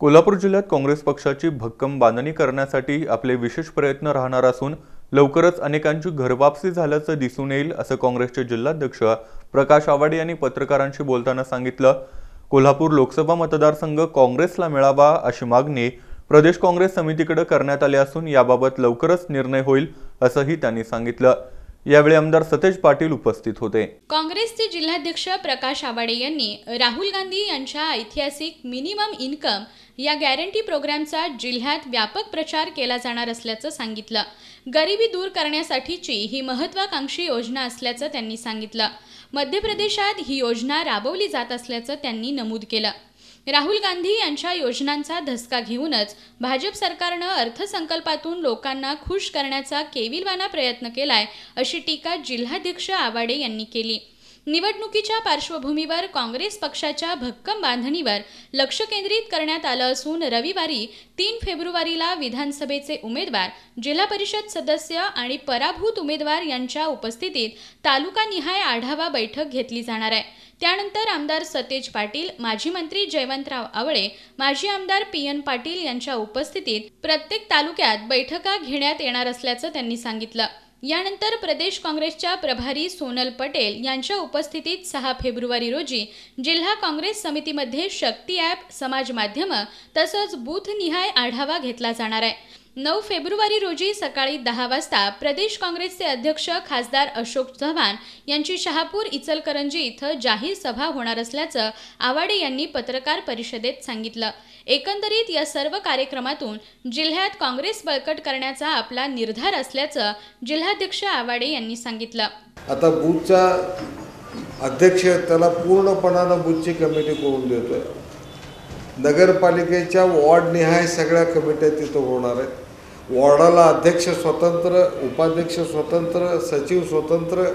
कोल्हापूर जिल्ह्यात काँग्रेस पक्षाची भक्कम बांधणी करण्यासाठी आपले विशेष प्रयत्न राहणार असून लवकरच अनेकांची घरवापसी झाल्याचं दिसून येईल असं काँग्रेसचे जिल्हाध्यक्ष प्रकाश आवाडे यांनी पत्रकारांशी बोलताना सांगितलं. कोल्हापूर लोकसभा मतदारसंघ काँग्रेसला मिळावा अशी मागणी प्रदेश काँग्रेस समितीकडे करण्यात आली असून याबाबत लवकरच निर्णय होईल असंही त्यांनी सांगितलं. यावेळी आमदार सतेज पाटील उपस्थित होते. काँग्रेसचे जिल्हाध्यक्ष प्रकाश आवाडे यांनी राहुल गांधी यांच्या ऐतिहासिक मिनिमम इन्कम या गॅरंटी प्रोग्रामचा जिल्ह्यात व्यापक प्रचार केला जाणार असल्याचं सांगितलं. गरिबी दूर करण्यासाठीची ही महत्वाकांक्षी योजना असल्याचं त्यांनी सांगितलं. मध्य प्रदेशात ही योजना राबवली जात असल्याचं त्यांनी नमूद केलं. राहुल गांधी यांच्या योजनांचा धसका घेऊनच भाजप सरकारनं अर्थसंकल्पातून लोकांना खुश करण्याचा केविलवाना प्रयत्न केलाय अशी टीका जिल्हाध्यक्ष आवाडे यांनी केली. निवडणुकीच्या पार्श्वभूमीवर काँग्रेस पक्षाच्या भक्कम बांधणीवर लक्ष केंद्रित करण्यात आलं असून रविवारी तीन फेब्रुवारीला विधानसभेचे उमेदवार जिल्हा परिषद सदस्य आणि पराभूत उमेदवार यांच्या उपस्थितीत तालुकानिहाय आढावा बैठक घेतली जाणार आहे. त्यानंतर आमदार सतेज पाटील माजी मंत्री जयवंतराव आवळे माजी आमदार पी एन पाटील यांच्या उपस्थितीत प्रत्येक तालुक्यात बैठका घेण्यात येणार असल्याचं त्यांनी सांगितलं. यानंतर प्रदेश काँग्रेसच्या प्रभारी सोनल पटेल यांच्या उपस्थितीत सहा फेब्रुवारी रोजी जिल्हा काँग्रेस समितीमध्ये शक्ती ॲप समाज माध्यमं तसंच बूथनिहाय आढावा घेतला जाणार आहे. नऊ फेब्रुवारी रोजी सकाळी दहा वाजता प्रदेश काँग्रेसचे अध्यक्ष खासदार अशोक चव्हाण यांची शहापूर इचलकरंजी इथं जाहीर सभा होणार असल्याचं आवाडे यांनी पत्रकार परिषदेत सांगितलं. एकंदरीत या सर्व कार्यक्रमातून जिल्ह्यात काँग्रेस बळकट करण्याचा आपला निर्धार असल्याचं जिल्हाध्यक्ष आवाडे यांनी सांगितलं. आता बूथचा अध्यक्ष त्याला पूर्णपणानं बूथची कमिटी करून देतोय. नगरपालिकेच्या वॉर्डनिहाय सगळ्या कमिट्या तिथं होणार आहेत. वॉर्डाला अध्यक्ष स्वतंत्र उपाध्यक्ष स्वतंत्र सचिव स्वतंत्र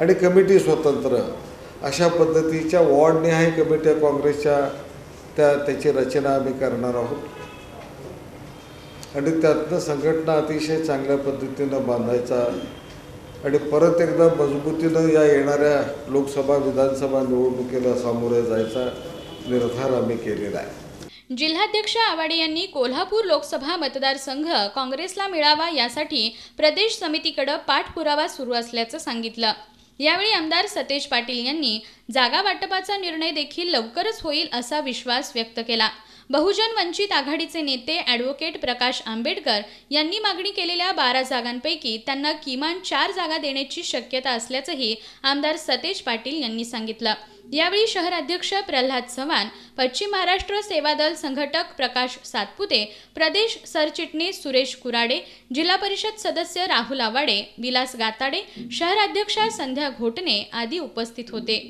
आणि कमिटी स्वतंत्र अशा पद्धतीच्या वॉर्डनिहाय कमिट्या काँग्रेसच्या त्या त्याची रचना आम्ही करणार आहोत. आणि त्यातनं संघटना अतिशय चांगल्या पद्धतीनं बांधायचा आणि परत एकदा मजबूतीनं या येणाऱ्या लोकसभा विधानसभा निवडणुकीला सामोरे जायचा निर्धार आम्ही केलेला आहे. जिल्हाध्यक्ष आवाडे यांनी कोल्हापूर लोकसभा मतदारसंघ काँग्रेसला मिळावा यासाठी प्रदेश समितीकडे पाठपुरावा सुरू असल्याचं सांगितलं. यावेळी आमदार सतेज पाटील यांनी जागा वाटपाचा निर्णय देखील लवकरच होईल असा विश्वास व्यक्त केला. बहुजन वंचित आघाडीचे नेते ॲडव्होकेट प्रकाश आंबेडकर यांनी मागणी केलेल्या बारा जागांपैकी त्यांना किमान चार जागा देण्याची शक्यता असल्याचंही आमदार सतेज पाटील यांनी सांगितलं. यावेळी शहराध्यक्ष प्रल्हाद चव्हाण पश्चिम महाराष्ट्र सेवा दल संघटक प्रकाश सातपुते प्रदेश सरचिटणीस सुरेश कुराडे जिल्हा परिषद सदस्य राहुल आवाडे विलास गाताडे शहराध्यक्षा संध्या घोटणे आदी उपस्थित होते.